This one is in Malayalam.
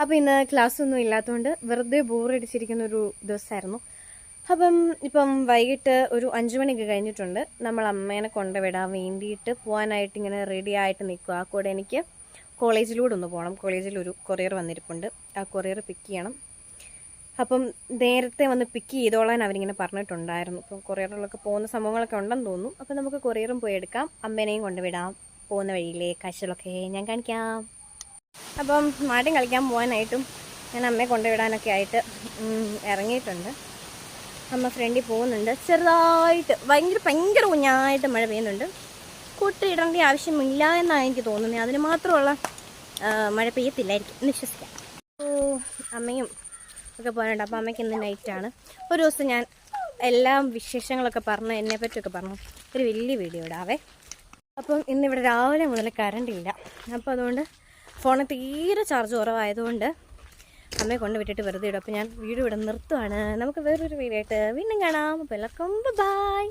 അപ്പോൾ ഇന്ന് ക്ലാസ് ഒന്നും ഇല്ലാത്തതുകൊണ്ട് വെറുതെ ബോറടിച്ചിരിക്കുന്ന ഒരു ദിവസമായിരുന്നു അപ്പം ഇപ്പം വൈകിട്ട് ഒരു അഞ്ച് മണിയൊക്കെ കഴിഞ്ഞിട്ടുണ്ട്. നമ്മൾ അമ്മേനെ കൊണ്ടുവിടാൻ വേണ്ടിയിട്ട് പോകാനായിട്ട് ഇങ്ങനെ റെഡി ആയിട്ട് നിൽക്കുക ആ കൂടെ എനിക്ക് കോളേജിലൂടെ ഒന്ന് പോകണം കോളേജിൽ ഒരു കൊറിയർ വന്നിരിപ്പുണ്ട്. ആ കൊറിയർ പിക്ക് ചെയ്യണം. അപ്പം നേരത്തെ വന്ന് പിക്ക് ചെയ്തോളാൻ അവരിങ്ങനെ പറഞ്ഞിട്ടുണ്ടായിരുന്നു. അപ്പം കൊറിയറിലൊക്കെ പോകുന്ന സംഭവങ്ങളൊക്കെ ഉണ്ടെന്ന് തോന്നുന്നു. അപ്പം നമുക്ക് കൊറിയറും പോയി എടുക്കാം. അമ്മേനെയും കൊണ്ടുവിടാം. പോകുന്ന വഴിയിലെ കാഴ്ചകളൊക്കെ ഞാൻ കാണിക്കാം. അപ്പം മാട്ടം കളിക്കാൻ പോകാനായിട്ടും ഞാൻ അമ്മയെ കൊണ്ടുവിടാനൊക്കെ ആയിട്ട് ഇറങ്ങിയിട്ടുണ്ട്. അമ്മ ഫ്രണ്ടിൽ പോകുന്നുണ്ട്. ചെറുതായിട്ട് ഭയങ്കര ഭയങ്കര കുഞ്ഞായിട്ട് മഴ പെയ്യുന്നുണ്ട്. കൂട്ടിയിടേണ്ട ആവശ്യമില്ല എന്നാണ് എനിക്ക് തോന്നുന്നത്. അതിന് മാത്രമുള്ള മഴ പെയ്യത്തില്ലായിരിക്കും. എന്ന് വിശ്വസിക്കാം. ഓ അമ്മയും ഒക്കെ പോകാനുണ്ട്. അപ്പോൾ അമ്മയ്ക്ക് ഇന്ന് നൈറ്റാണ് ഒരു ദിവസം ഞാൻ എല്ലാ വിശേഷങ്ങളൊക്കെ പറഞ്ഞു എന്നെ പറ്റിയൊക്കെ പറഞ്ഞു. ഒരു വലിയ വീഡിയോ ഇടാവേ. അപ്പം ഇന്നിവിടെ രാവിലെ മുതൽ കറണ്ട് ഇല്ല. അതുകൊണ്ട് ഫോണിൽ തീരെ ചാർജ് കുറവായതുകൊണ്ട് അമ്മയെ കൊണ്ട് വിട്ടിട്ട് വെറുതെ ഇടും. അപ്പോൾ ഞാൻ വീഡിയോ ഇവിടെ നിർത്തുവാണ്. നമുക്ക് വേറൊരു വീഡിയോ ആയിട്ട് വീണ്ടും കാണാം. അപ്പോൾ ബൈ